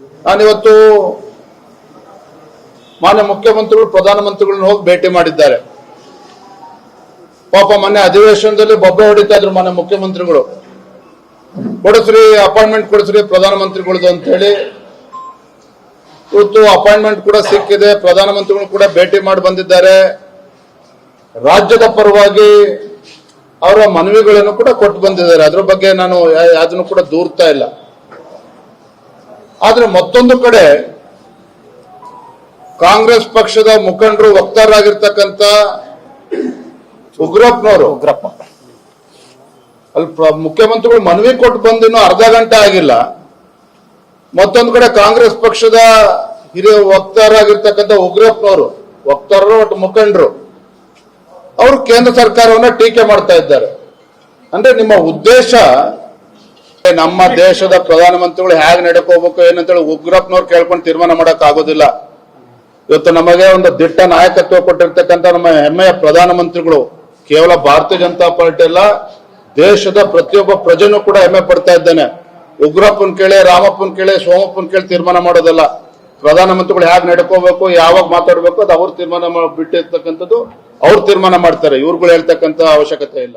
ನಾನಿವತ್ತು ಮಾನ್ಯ ಮುಖ್ಯಮಂತ್ರಿಗಳು ಪ್ರಧಾನಮಂತ್ರಿಗಳನ್ನ ಹೋಗಿ ಭೇಟಿ ಮಾಡಿದ್ದಾರೆ. ಪಾಪ ಮೊನ್ನೆ ಅಧಿವೇಶನದಲ್ಲಿ ಬೊಬ್ಬೆ ಹೊಡಿತಾ ಇದ್ರು ಮಾನ್ಯ ಮುಖ್ಯಮಂತ್ರಿಗಳು. ಕೊಡಿಸ್ರಿ, ಅಪಾಯಿಂಟ್ಮೆಂಟ್ ಕೊಡಿಸ್ರಿ ಪ್ರಧಾನಮಂತ್ರಿಗಳದ್ದು ಅಂತ ಹೇಳಿ ಇವತ್ತು ಅಪಾಯಿಂಟ್ಮೆಂಟ್ ಕೂಡ ಸಿಕ್ಕಿದೆ ಪ್ರಧಾನಮಂತ್ರಿಗಳು ಕೂಡ ಭೇಟಿ ಮಾಡಿ ಬಂದಿದ್ದಾರೆ. ರಾಜ್ಯದ ಪರವಾಗಿ ಅವರ ಮನವಿಗಳನ್ನು ಕೂಡ ಕೊಟ್ಟು ಬಂದಿದ್ದಾರೆ. ಅದ್ರ ಬಗ್ಗೆ ನಾನು ಅದನ್ನು ಕೂಡ ದೂರ್ತಾ ಇಲ್ಲ. ಆದ್ರೆ ಮತ್ತೊಂದು ಕಡೆ ಕಾಂಗ್ರೆಸ್ ಪಕ್ಷದ ಮುಖಂಡರು ವಕ್ತಾರರಾಗಿರ್ತಕ್ಕಂಥ ಉಗ್ರಪ್ಪನವರು. ಉಗ್ರಪ್ಪ. ಅಲ್ಲಿ ಮುಖ್ಯಮಂತ್ರಿಗಳು ಮನವಿ ಕೊಟ್ಟು ಬಂದಿನ್ನು ಅರ್ಧ ಗಂಟೆ ಆಗಿಲ್ಲ. ಮತ್ತೊಂದು ಕಡೆ ಕಾಂಗ್ರೆಸ್ ಪಕ್ಷದ ಹಿರಿಯ ವಕ್ತಾರರಾಗಿರ್ತಕ್ಕಂಥ ಉಗ್ರಪ್ಪನವರು ವಕ್ತಾರರು ಒಟ್ಟು ಮುಖಂಡರು ಅವರು ಕೇಂದ್ರ ಸರ್ಕಾರವನ್ನ ಟೀಕೆ ಮಾಡ್ತಾ ಇದ್ದಾರೆ. ಅಂದ್ರೆ ನಿಮ್ಮ ಉದ್ದೇಶ ನಮ್ಮ ದೇಶದ ಪ್ರಧಾನಮಂತ್ರಿಗಳು ಹೇಗೆ ನಡ್ಕೋಬೇಕು ಏನಂತೇಳಿ ಉಗ್ರಪ್ಪನವ್ರು ಕೇಳ್ಕೊಂಡು ತೀರ್ಮಾನ ಮಾಡಕ್ ಆಗೋದಿಲ್ಲ ಇವತ್ತು ನಮಗೆ ಒಂದು ದಿಟ್ಟ ನಾಯಕತ್ವ ಕೊಟ್ಟಿರ್ತಕ್ಕಂಥ ನಮ್ಮ ಹೆಮ್ಮೆಯ ಪ್ರಧಾನಮಂತ್ರಿಗಳು, ಕೇವಲ ಭಾರತೀಯ ಜನತಾ ಪಾರ್ಟಿ ಅಲ್ಲ, ದೇಶದ ಪ್ರತಿಯೊಬ್ಬ ಪ್ರಜೆನೂ ಕೂಡ ಹೆಮ್ಮೆ ಪಡ್ತಾ ಇದ್ದೇನೆ. ಉಗ್ರಪ್ಪನ್ ಕೇಳಿ, ರಾಮಪ್ಪನ್ ಕೇಳಿ, ಸೋಮಪ್ಪನ್ ಕೇಳಿ ತೀರ್ಮಾನ ಮಾಡೋದಲ್ಲ. ಪ್ರಧಾನಮಂತ್ರಿಗಳು ಹೇಗೆ ನಡ್ಕೋಬೇಕು, ಯಾವಾಗ ಮಾತಾಡ್ಬೇಕು ಅದು ಅವ್ರು ತೀರ್ಮಾನ ಬಿಟ್ಟಿರ್ತಕ್ಕಂಥದ್ದು ಅವ್ರು ತೀರ್ಮಾನ ಮಾಡ್ತಾರೆ. ಇವ್ರುಗಳು ಹೇಳ್ತಕ್ಕಂಥ ಅವಶ್ಯಕತೆ ಇಲ್ಲ.